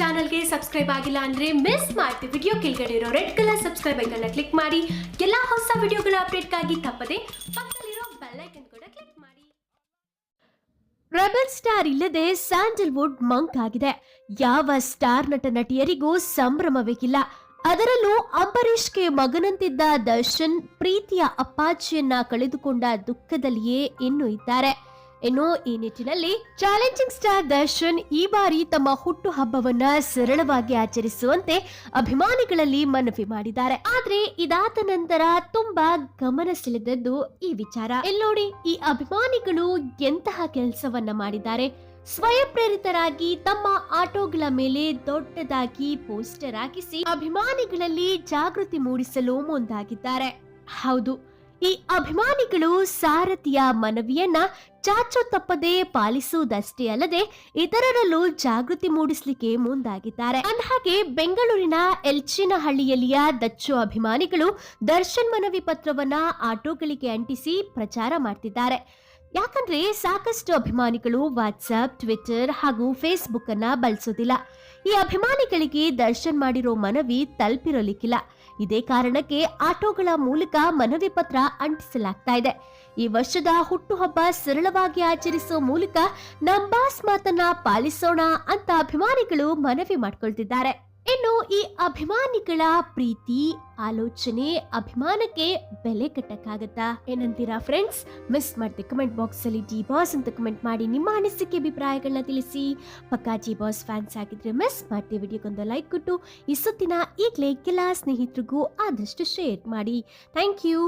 ಚಾನಲ್ಗೆ ಸಬ್ಸ್ಕ್ರೈಬ್ ಆಗಿಲ್ಲ ಅಂದ್ರೆ ಮಿಸ್ ಮಾಡ್ತೀವಿ ವಿಡಿಯೋ ಕೆಳಗಡೆ ಇರೋ ರೆಡ್ ಕಲರ್ ಸಬ್ಸ್ಕ್ರೈಬ್ ಐಕನ್ನ ಕ್ಲಿಕ್ ಮಾಡಿ. ಎಲ್ಲಾ ಹೊಸ ವಿಡಿಯೋಗಳ ಅಪ್ಡೇಟ್ಗಾಗಿ ತಪ್ಪದೆ ಪಕ್ಕದಲ್ಲಿರೋ ಬೆಲ್ ಐಕನ್ ಕೂಡ ಕ್ಲಿಕ್ ಮಾಡಿ. ರೆಬಲ್ ಸ್ಟಾರ್ ಇಲ್ಲದೆ ಸ್ಯಾಂಡಲ್ವುಡ್ ಮಂಕ್ ಆಗಿದೆ. ಯಾವ ಸ್ಟಾರ್ ನಟ ನಟಿಯರಿಗೂ ಸಂಭ್ರಮವೇಕಿಲ್ಲ. ಅದರಲ್ಲೂ ಅಂಬರೀಷ್ಗೆ ಮಗನಂತಿದ್ದ ದರ್ಶನ್, ಪ್ರೀತಿಯ ಅಪ್ಪಾಜಿಯನ್ನ ಕಳೆದುಕೊಂಡ ದುಃಖದಲ್ಲಿಯೇ ಇನ್ನು ಇದ್ದಾರೆ. ಇನ್ನು ಈ ನಿಟ್ಟಿನಲ್ಲಿ ಚಾಲೆಂಜಿಂಗ್ ಸ್ಟಾರ್ ದರ್ಶನ್ ಈ ಬಾರಿ ತಮ್ಮ ಹುಟ್ಟು ಹಬ್ಬವನ್ನ ಸರಳವಾಗಿ ಆಚರಿಸುವಂತೆ ಅಭಿಮಾನಿಗಳಲ್ಲಿ ಮನವಿ ಮಾಡಿದ್ದಾರೆ. ಆದ್ರೆ ಇದಾದ ನಂತರ ತುಂಬಾ ಗಮನ ಸೆಳೆದದ್ದು ಈ ವಿಚಾರ. ಎಲ್ಲೋಡಿ ಈ ಅಭಿಮಾನಿಗಳು ಎಂತಹ ಕೆಲಸವನ್ನ ಮಾಡಿದ್ದಾರೆ? ಸ್ವಯಂ ಪ್ರೇರಿತರಾಗಿ ತಮ್ಮ ಆಟೋಗಳ ಮೇಲೆ ದೊಡ್ಡದಾಗಿ ಪೋಸ್ಟರ್ ಹಾಕಿಸಿ ಅಭಿಮಾನಿಗಳಲ್ಲಿ ಜಾಗೃತಿ ಮೂಡಿಸಲು ಮುಂದಾಗಿದ್ದಾರೆ. ಹೌದು ಈ ಅಭಿಮಾನಿಗಳು ಸಾರಥಿಯ ಮನವಿಯನ್ನ ಚಾಚು ತಪ್ಪದೆ ಪಾಲಿಸುವುದಷ್ಟೇ ಅಲ್ಲದೆ ಇತರರಲ್ಲೂ ಜಾಗೃತಿ ಮೂಡಿಸಲಿಕ್ಕೆ ಮುಂದಾಗಿದ್ದಾರೆ. ಅಂದಹಾಗೆ ಬೆಂಗಳೂರಿನ ಎಲ್ಚಿನಹಳ್ಳಿಯಲ್ಲಿಯ ದಚ್ಚು ಅಭಿಮಾನಿಗಳು ದರ್ಶನ್ ಮನವಿ ಪತ್ರವನ್ನ ಆಟೋಗಳಿಗೆ ಅಂಟಿಸಿ ಪ್ರಚಾರ ಮಾಡ್ತಿದ್ದಾರೆ. ಯಾಕಂದ್ರೆ ಸಾಕಷ್ಟು ಅಭಿಮಾನಿಗಳು ವಾಟ್ಸ್ಆಪ್, ಟ್ವಿಟರ್ ಹಾಗೂ ಫೇಸ್ಬುಕ್ ಅನ್ನ ಬಳಸೋದಿಲ್ಲ. ಈ ಅಭಿಮಾನಿಗಳಿಗೆ ದರ್ಶನ್ ಮಾಡಿರೋ ಮನವಿ ತಲುಪಿರಲಿಕ್ಕಿಲ್ಲ. ಇದೇ ಕಾರಣಕ್ಕೆ ಆಟೋಗಳ ಮೂಲಕ ಮನವಿ ಪತ್ರ ಅಂಟಿಸಲಾಗ್ತಾ ಇದೆ. ಈ ವರ್ಷದ ಹುಟ್ಟುಹಬ್ಬ ಸರಳವಾಗಿ ಆಚರಿಸೋ ಮೂಲಕ ನಂಬಾಸ್ ಮಾತನ್ನ ಪಾಲಿಸೋಣ ಅಂತ ಅಭಿಮಾನಿಗಳು ಮನವಿ ಮಾಡ್ಕೊಳ್ತಿದ್ದಾರೆ. ಇನ್ನು ಈ ಅಭಿಮಾನಿಗಳ ಪ್ರೀತಿ, ಆಲೋಚನೆ, ಅಭಿಮಾನಕ್ಕೆ ಬೆಲೆ ಕಟ್ಟಕ್ಕಾಗತ್ತಾ? ಏನಂತೀರಾ ಫ್ರೆಂಡ್ಸ್ ಮಿಸ್ ಮಾಡ್ದೆ ಕಮೆಂಟ್ ಬಾಕ್ಸ್ ಅಲ್ಲಿ ಡಿ ಬಾಸ್ ಅಂತ ಕಮೆಂಟ್ ಮಾಡಿ ನಿಮ್ಮ ಅನಿಸಿಕೆ ಅಭಿಪ್ರಾಯಗಳನ್ನ ತಿಳಿಸಿ. ಪಕ್ಕಾ ಜಿ ಬಾಸ್ ಫ್ಯಾನ್ಸ್ ಆಗಿದ್ರೆ ಮಿಸ್ ಮಾಡ್ತೀವಿ ವಿಡಿಯೋಗೊಂದು ಲೈಕ್ ಕೊಟ್ಟು, ಈ ಸುತ್ತಿನ ಈಗಲೇ ಕೆಲ ಸ್ನೇಹಿತರಿಗೂ ಆದಷ್ಟು ಶೇರ್ ಮಾಡಿ. Thank you